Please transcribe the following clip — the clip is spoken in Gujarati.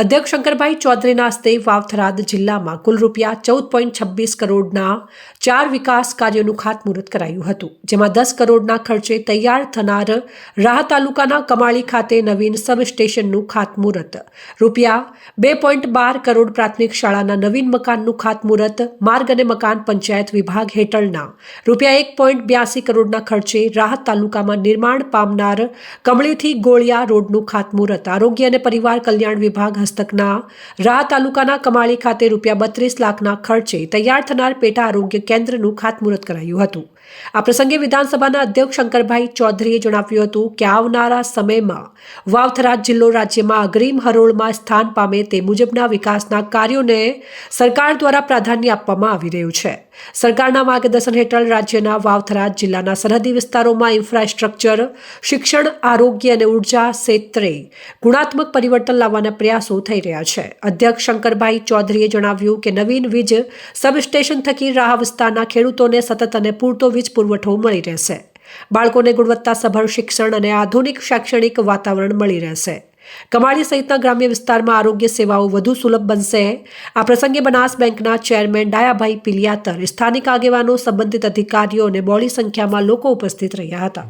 અધ્યક્ષ શંકરભાઈ ચૌધરીના હસ્તે વાવથરાદ જિલ્લામાં કુલ રૂપિયા ચૌદ પોઈન્ટ છવ્વીસ કરોડના ચાર વિકાસ કાર્યોનું ખાતમુહૂર્ત કરાયું હતું, જેમાં દસ કરોડના ખર્ચે તૈયાર થનાર રાહ તાલુકાના કમાળી ખાતે નવીન સબ સ્ટેશનનું ખાતમુહૂર્ત, રૂપિયા બે પોઈન્ટ બાર કરોડ પ્રાથમિક શાળાના નવીન મકાનનું ખાતમુહૂર્ત, માર્ગ અને મકાન પંચાયત વિભાગ હેઠળના, રૂપિયા એક પોઈન્ટ બ્યાસી કરોડના ખર્ચે રાહત તાલુકામાં નિર્માણ પામનાર કમળીથી ગોળિયા રોડનું ખાતમુહૂર્ત, આરોગ્ય અને પરિવાર કલ્યાણ વિભાગ હસ્તકના રાહ તાલુકાના કમાળી ખાતે રૂપિયા બત્રીસ લાખના ખર્ચે તૈયાર થનાર પેટા આરોગ્ય કેન્દ્રનું ખાતમુહૂર્ત કરાયું હતું. આ પ્રસંગે વિધાનસભાના અધ્યક્ષ શંકરભાઈ ચૌધરીએ જણાવ્યું હતું કે આવનારા સમયમાં વાવથરા જિલ્લો રાજ્યમાં અગ્રીમ હરોળમાં સ્થાન પામે તે મુજબના વિકાસના કાર્યોને સરકાર દ્વારા પ્રાધાન્ય આપવામાં આવી રહ્યું છે. સરકારના માર્ગદર્શન હેઠળ રાજ્યના વાવથરા જિલ્લાના સરહદી વિસ્તારોમાં ઇન્ફ્રાસ્ટ્રક્ચર, શિક્ષણ, આરોગ્ય અને ઊર્જા ક્ષેત્રે ગુણાત્મક પરિવર્તન લાવવાના પ્રયાસો થઈ રહ્યા છે. અધ્યક્ષ શંકરભાઈ ચૌધરીએ જણાવ્યું કે નવીન વીજ સબસ્ટેશન થકી રાહ વિસ્તારના ખેડૂતોને સતત અને પૂરતો વીજ પુરવઠો મળી રહેશે. બાળકોને ગુણવત્તાસભર શિક્ષણ અને આધુનિક શૈક્ષણિક વાતાવરણ મળી રહેશે. કમાળી સહિતના ગ્રામ્ય વિસ્તારમાં આરોગ્ય સેવાઓ વધુ સુલભ બનશે. આ પ્રસંગે બનાસ બેંકના ચેરમેન ડાયાભાઈ પિલિયાતર સ્થાનિક આગેવાનો, સંબંધિત અધિકારીઓ અને બોડી સંખ્યામાં લોકો ઉપસ્થિત રહ્યા હતા.